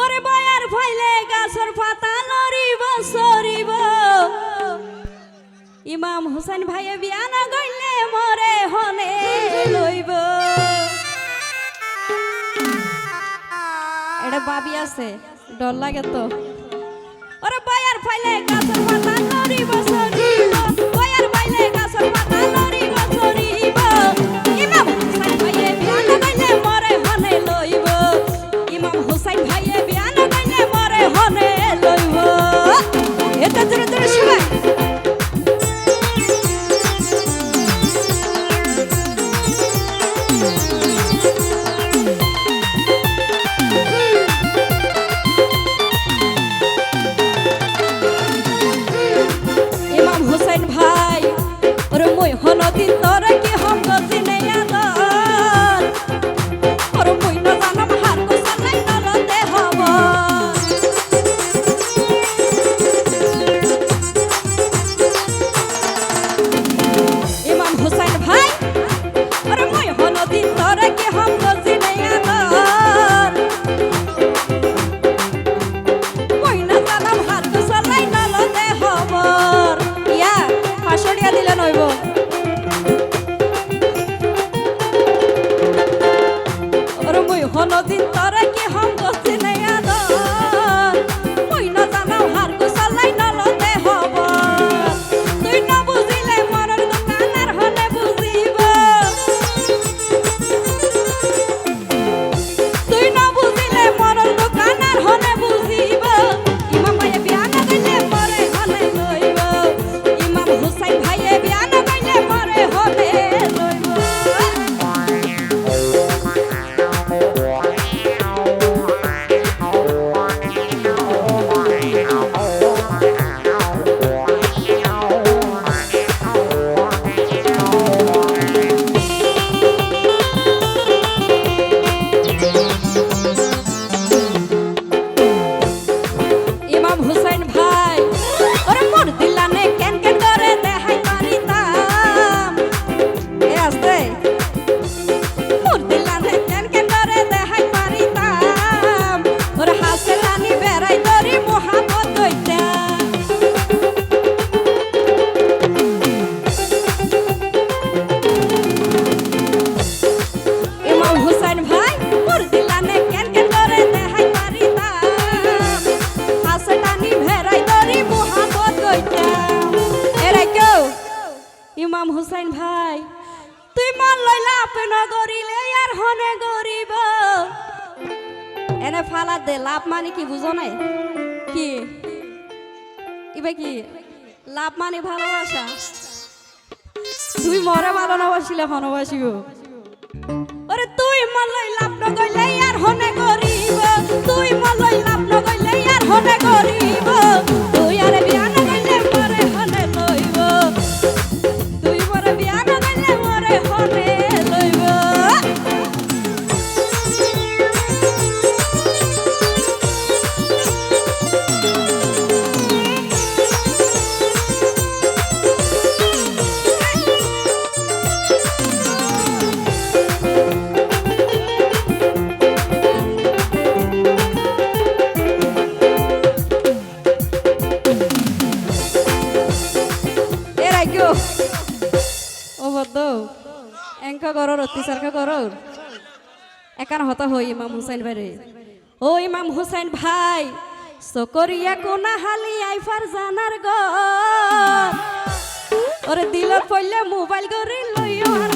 ওরে বয়ার ফাইলে গাছর পাতা লরিব সরিব। ইমাম হোসেন ভাইয়ে বিয়ানা গইলে মরে হনে লইব। এটা বাবি আছে, ডর লাগে তো। ওরে বয়ার ফাইলে গাছর পাতা লরিব মই হনদিন তোরে কি হম গজি নেই আদর ওরে মই না জানাম হার কো সালাই নলতে হব ইমাম হোসেন ভাই, ওরে মই হনদিন তোরে কি হম গজি নেই আদর পাঁচশো দিলে নইব। হুসাইন ভাই, তুই মান লইলা আপন গরিলে আর হনে গরিব এনে ফালা দে, লাভ মানে কি বুঝো নাই? কি? ইবে কি? লাভ মানে ভালোবাসা? তুই মরে ভালো না বাসিলে হনবাসিব ওরে তুই মলই লাভ নগইলে আর হনে গরিব তুই মলই লাভ নগইলে আর হনে গরিব তুই ও গরর অত্যাচারকা করর একান হতা হই ইমাম হুসাইন ভাই রে ও ইমাম হুসাইন ভাই সকরিয়া কোনা হালি আইফার জানার গ ওরে দিলত পড়লে মোবাইল করে লইও আর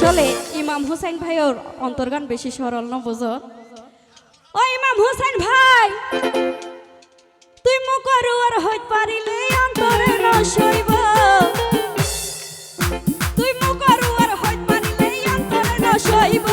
আসলে ইমাম হুসেন ভাইয়ের অন্তর্গান বেশি সরল না বোঝো? ও ইমাম হুসেন ভাই, তুই মুকরুয়ার হইত পারিলে, অন্তরে নসইব। তুই মুকরুয়ার হইত পারিলে, অন্তরে নসইব।